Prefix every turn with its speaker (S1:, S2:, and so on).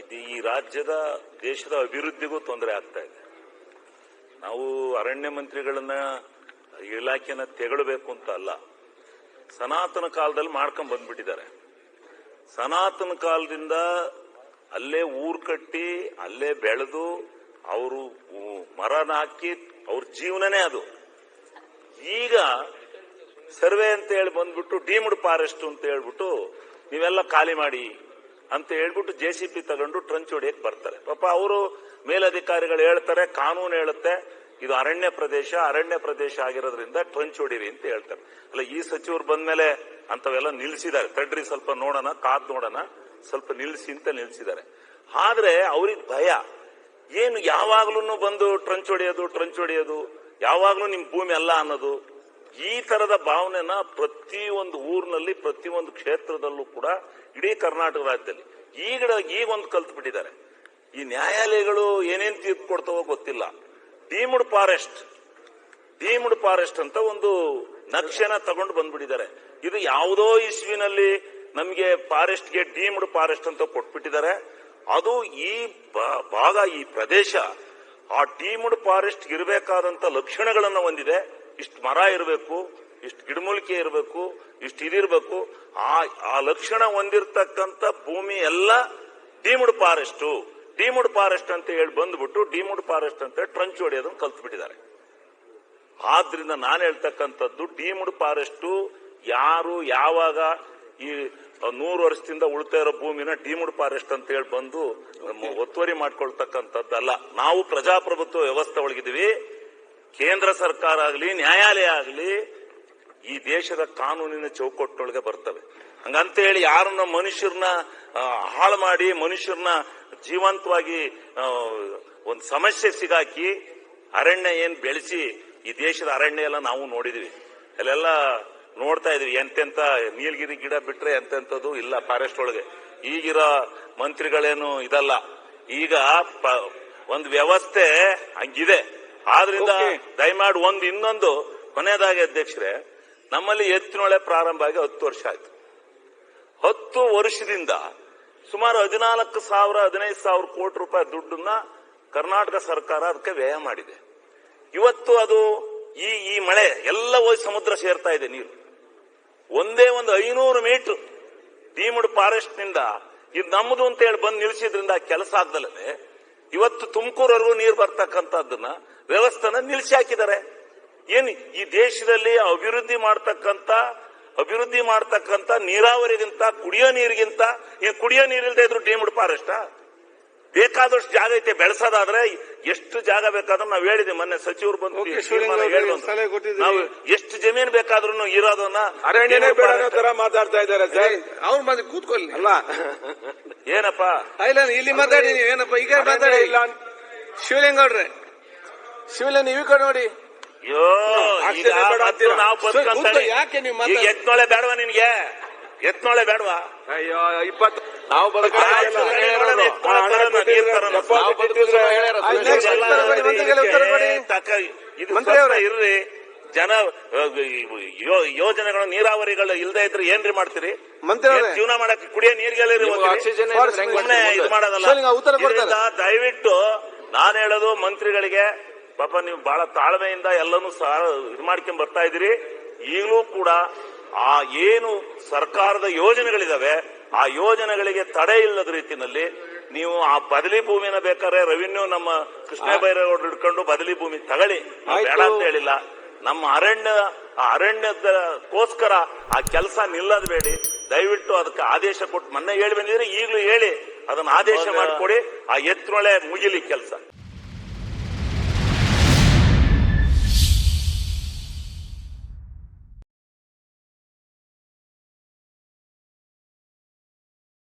S1: ಇದು ಈ ರಾಜ್ಯದ ದೇಶದ ಅಭಿವೃದ್ಧಿಗೂ ತೊಂದರೆ ಆಗ್ತಾ ಇದೆ. ನಾವು ಅರಣ್ಯ ಮಂತ್ರಿಗಳನ್ನ ಇಲಾಖೆಯನ್ನ ತೆಗಳಬೇಕು ಅಂತ ಅಲ್ಲ, ಸನಾತನ ಕಾಲದಲ್ಲಿ ಮಾಡ್ಕೊಂಡ್ ಬಂದ್ಬಿಟ್ಟಿದ್ದಾರೆ. ಸನಾತನ ಕಾಲದಿಂದ ಅಲ್ಲೇ ಊರ್ ಕಟ್ಟಿ, ಅಲ್ಲೇ ಬೆಳೆದು ಅವರು ಮರನ ಹಾಕಿ ಅವ್ರ ಜೀವನನೇ ಅದು. ಈಗ ಸರ್ವೆ ಅಂತ ಹೇಳಿ ಬಂದ್ಬಿಟ್ಟು ಡೀಮ್ಡ್ ಫಾರೆಸ್ಟ್ ಅಂತ ಹೇಳ್ಬಿಟ್ಟು ನೀವೆಲ್ಲ ಖಾಲಿ ಮಾಡಿ ಅಂತ ಹೇಳ್ಬಿಟ್ಟು ಜೆ ಸಿ ಪಿ ತಗೊಂಡು ಟ್ರಂಚ್ ಹೊಡಿಯಕ್ ಬರ್ತಾರೆ. ಪಾಪ ಅವರು ಮೇಲಧಿಕಾರಿಗಳು ಹೇಳ್ತಾರೆ, ಕಾನೂನು ಹೇಳುತ್ತೆ, ಇದು ಅರಣ್ಯ ಪ್ರದೇಶ ಅರಣ್ಯ ಪ್ರದೇಶ ಆಗಿರೋದ್ರಿಂದ ಟ್ರಂಚ್ ಹೊಡಿರಿ ಅಂತ ಹೇಳ್ತಾರೆ. ಅಲ್ಲ, ಈ ಸಚಿವರು ಬಂದ್ಮೇಲೆ ಅಂತವೆಲ್ಲ ನಿಲ್ಸಿದ್ದಾರೆ. ತಡ್ರಿ ಸ್ವಲ್ಪ ನೋಡೋಣ, ಕಾದ್ ನೋಡೋಣ, ಸ್ವಲ್ಪ ನಿಲ್ಸಿ ಅಂತ ನಿಲ್ಸಿದ್ದಾರೆ. ಆದ್ರೆ ಅವ್ರಿಗೆ ಭಯ. ಏನು ಯಾವಾಗ್ಲೂ ಬಂದು ಟ್ರಂಚ್ ಹೊಡೆಯೋದು ಟ್ರಂಚ್ ಹೊಡೆಯೋದು, ಯಾವಾಗ್ಲೂ ನಿಮ್ ಭೂಮಿ ಅಲ್ಲ ಅನ್ನೋದು. ಈ ತರದ ಭಾವನೆನ ಪ್ರತಿಯೊಂದು ಊರಿನಲ್ಲಿ ಪ್ರತಿಯೊಂದು ಕ್ಷೇತ್ರದಲ್ಲೂ ಕೂಡ ಇಡೀ ಕರ್ನಾಟಕ ರಾಜ್ಯದಲ್ಲಿ. ಈಗ ಈಗ ಒಂದು ಕಲ್ತು ಬಿಟ್ಟಿದ್ದಾರೆ. ಈ ನ್ಯಾಯಾಲಯಗಳು ಏನೇನ್ ತೀರ್ಪು ಕೊಡ್ತಾವೋ ಗೊತ್ತಿಲ್ಲ. ಡೀಮ್ಡ್ ಫಾರೆಸ್ಟ್ ಡೀಮ್ಡ್ ಫಾರೆಸ್ಟ್ ಅಂತ ಒಂದು ನಕ್ಷೆನ ತಗೊಂಡು ಬಂದ್ಬಿಟ್ಟಿದ್ದಾರೆ. ಇದು ಯಾವುದೋ ಇಸ್ವಿನಲ್ಲಿ ನಮಗೆ ಫಾರೆಸ್ಟ್ಗೆ ಡೀಮ್ಡ್ ಫಾರೆಸ್ಟ್ ಅಂತ ಕೊಟ್ಬಿಟ್ಟಿದ್ದಾರೆ. ಅದು ಈ ಭಾಗ, ಈ ಪ್ರದೇಶ ಆ ಡೀಮ್ಡ್ ಫಾರೆಸ್ಟ್ ಇರಬೇಕಾದಂತ ಲಕ್ಷಣಗಳನ್ನು ಹೊಂದಿದೆ. ಇಷ್ಟು ಮರ ಇರಬೇಕು, ಇಷ್ಟು ಗಿಡಮೂಲಿಕೆ ಇರಬೇಕು, ಇಷ್ಟು ಇದಿರಬೇಕು, ಆ ಆ ಲಕ್ಷಣ ಹೊಂದಿರತಕ್ಕಂತ ಭೂಮಿ ಎಲ್ಲ ಡೀಮ್ಡ್ ಫಾರೆಸ್ಟ್. ಡಿಮುಡ್ ಫಾರೆಸ್ಟ್ ಅಂತ ಹೇಳಿ ಬಂದ್ಬಿಟ್ಟು ಡಿಮುಡ್ ಫಾರೆಸ್ಟ್ ಅಂತ ಟ್ರಂಚ್ ಹೊಡೆಯೋದನ್ನು ಕಲ್ತು ಬಿಟ್ಟಿದ್ದಾರೆ ಆದ್ರಿಂದ ನಾನು ಹೇಳ್ತಕ್ಕಂಥದ್ದು ಡೀಮುಡ್ ಫಾರೆಸ್ಟ್ ಯಾರು ಯಾವಾಗ ಈ ನೂರು ವರ್ಷದಿಂದ ಉಳ್ತಾ ಇರೋ ಭೂಮಿನ ಡಿಮುಡ್ ಫಾರೆಸ್ಟ್ ಅಂತ ಹೇಳಿ ಬಂದು ಒತ್ತುವರಿ ಮಾಡ್ಕೊಳ್ತಕ್ಕಂಥದ್ದಲ್ಲ. ನಾವು ಪ್ರಜಾಪ್ರಭುತ್ವ ವ್ಯವಸ್ಥೆ ಒಳಗಿದೀವಿ ಕೇಂದ್ರ ಸರ್ಕಾರ ಆಗಲಿ, ನ್ಯಾಯಾಲಯ ಆಗಲಿ, ಈ ದೇಶದ ಕಾನೂನಿನ ಚೌಕಟ್ಟೊಳಗೆ ಬರ್ತವೆ. ಹಂಗಂತ ಹೇಳಿ ಯಾರನ್ನ ಮನುಷ್ಯರನ್ನ ಹಾಳು ಮಾಡಿ, ಮನುಷ್ಯರನ್ನ ಜೀವಂತವಾಗಿ ಒಂದು ಸಮಸ್ಯೆ ಸಿಗಾಕಿ ಅರಣ್ಯ ಏನ್ ಬೆಳೆಸಿ ಈ ದೇಶದ ಅರಣ್ಯ ಎಲ್ಲ ನಾವು ನೋಡಿದೀವಿ. ಅಲ್ಲೆಲ್ಲ ನೋಡ್ತಾ ಇದ್ವಿ, ಎಂತೆಂತ ನೀಲಗಿರಿ ಗಿಡ ಬಿಟ್ರೆ ಎಂತೆಂಥದ್ದು ಇಲ್ಲ ಫಾರೆಸ್ಟ್ ಒಳಗೆ. ಈಗಿರೋ ಮಂತ್ರಿಗಳೇನು ಇದಲ್ಲ. ಈಗ ಒಂದು ವ್ಯವಸ್ಥೆ ಹಂಗಿದೆ. ಆದ್ರಿಂದ. ದಯಮಾಡಿ ಒಂದು ಇನ್ನೊಂದು ಕೊನೆಯದಾಗಿ ಅಧ್ಯಕ್ಷರೇ ನಮ್ಮಲ್ಲಿ ಎತ್ತಿನೊಳೆ ಪ್ರಾರಂಭ ಆಗಿ ಹತ್ತು ವರ್ಷ ಆಯ್ತು. ಹತ್ತು ವರ್ಷದಿಂದ ಸುಮಾರು ಹದಿನಾಲ್ಕು ಸಾವಿರ ಹದಿನೈದು ಸಾವಿರ ಕೋಟಿ ರೂಪಾಯಿ ದುಡ್ಡನ್ನ ಕರ್ನಾಟಕ ಸರ್ಕಾರ ಅದಕ್ಕೆ ವ್ಯಯ ಮಾಡಿದೆ. ಇವತ್ತು ಅದು ಈ ಈ ಮಳೆ ಎಲ್ಲ ಹೋಗಿ ಸಮುದ್ರ ಸೇರ್ತಾ ಇದೆ ನೀರು. ಒಂದೇ ಒಂದು ಐನೂರು ಮೀಟರ್ ಡೀಮ್ಡ್ ಫಾರೆಸ್ಟ್ನಿಂದ ಇದು ನಮ್ಮದು ಅಂತ ಹೇಳಿ ಬಂದು ನಿಲ್ಸಿದ್ರಿಂದ ಕೆಲಸ ಆಗ್ದಲ್ಲದೆ ಇವತ್ತು ತುಮಕೂರವರೆಗೂ ನೀರು ಬರ್ತಕ್ಕಂಥದ್ದನ್ನ ವ್ಯವಸ್ಥೆನ ನಿಲ್ಸಿ ಹಾಕಿದ್ದಾರೆ. ಏನು ಈ ದೇಶದಲ್ಲಿ ಅಭಿವೃದ್ಧಿ ಮಾಡ್ತಕ್ಕಂಥ ಅಭಿವೃದ್ಧಿ ಮಾಡ್ತಕ್ಕಂಥ ನೀರಾವರಿಗಿಂತ ಕುಡಿಯೋ ನೀರಿಗಿಂತ, ಈ ಕುಡಿಯೋ ನೀರಿಲ್ದೇ ಇದ್ರು ಡೇಮ್ ಫಾರೆಸ್ಟ್ ಬೇಕಾದಷ್ಟು ಜಾಗ ಐತೆ ಬೆಳೆಸೋದಾದ್ರೆ ಎಷ್ಟು ಜಾಗ ಬೇಕಾದ್ರೂ ನಾವು ಹೇಳಿದ್ವಿ. ಮೊನ್ನೆ ಸಚಿವರು ಬಂದು
S2: ಅವ್ರೆ.
S1: ನಾವು ಎಷ್ಟು ಜಮೀನು ಬೇಕಾದ್ರೂ ಇರೋದನ್ನ
S2: ಅರಣ್ಯನೇ ಬೇಡ ತರ ಮಾತಾಡ್ತಾ ಇದ್ದಾರೆ ಸರ್.
S3: ಅವ್ರು ಮತ್ತೆ ಕೂತ್ಕೊಳ್ಳಿ.
S2: ಅಲ್ಲ.
S1: ಏನಪ್ಪ?
S3: ಇಲ್ಲ ಇಲ್ಲಿ ಮಾತಾಡಿ ನೀವು. ಏನಪ್ಪ? ಈಗ ಮಾತಾಡಿ.
S2: ಇಲ್ಲ
S3: ಶಿವಲಿಂಗೌಡ್ರೆ ಶಿವಲಿಂಗ ನೀವು ಕಡೆ ನೋಡಿ. ಯಾಕೆ ನೀವು
S1: ಎತ್ನೊಳೆ ಬೇಡವಾ ನಿನ್ಗೆ ಎತ್ನೊಳೆ ಬೇಡವಾ?
S2: ಅಯ್ಯೋ ಇಪ್ಪತ್ತು ನಾವು
S1: ಆಯ್ತು, ಇರ್ರಿ. ಜನ ಯೋಜನೆಗಳು ನೀರಾವರಿಗಳು ಇಲ್ದೇ ಇದ್ರೆ ಏನ್ರಿ ಮಾಡ್ತೀರಿ. ಜೀವನ ಮಾಡಕ್ಕೆ ಕುಡಿಯೋ ನೀರ್ಗೆಲ್ಲ ಮಾಡೋದಲ್ಲ. ದಯವಿಟ್ಟು ನಾನು ಹೇಳೋದು ಮಂತ್ರಿಗಳಿಗೆ ಪಾಪ ನೀವು ಬಹಳ ತಾಳ್ಮೆಯಿಂದ ಎಲ್ಲನೂ ಇದು ಮಾಡ್ಕೊಂಡ್ ಬರ್ತಾ ಇದೀರಿ ಈಗಲೂ ಕೂಡ ಆ ಏನು ಸರ್ಕಾರದ ಯೋಜನೆಗಳಿದಾವೆ ಆ ಯೋಜನೆಗಳಿಗೆ ತಡೆ ಇಲ್ಲದ ರೀತಿಯಲ್ಲಿ ನೀವು ಆ ಬದಲಿ ಭೂಮಿನ ಬೇಕಾದ್ರೆ ರೆವಿನ್ಯೂ ನಮ್ಮ ಕೃಷ್ಣ ಬೈರೇಗೌಡರು ಹಿಡ್ಕೊಂಡು ಬದಲಿ ಭೂಮಿ ತಗೊಳ್ಳಿ ಬೇಡ ಅಂತ ಹೇಳಿಲ್ಲ. ನಮ್ಮ ಅರಣ್ಯ ಆ ಅರಣ್ಯದಕ್ಕೋಸ್ಕರ ಆ ಕೆಲಸ ನಿಲ್ಲದ್ ಬೇಡಿ. ದಯವಿಟ್ಟು ಅದಕ್ಕೆ ಆದೇಶ ಕೊಟ್ಟು ಮೊನ್ನೆ ಹೇಳಿ ಬಂದಿದ್ರೆ ಈಗಲೂ ಹೇಳಿ. ಅದನ್ನ ಆದೇಶ ಮಾಡಿಕೊಡಿ. ಆ ಎತ್ತಿನೊಳೆ ಮುಗಿಲಿ ಕೆಲಸ.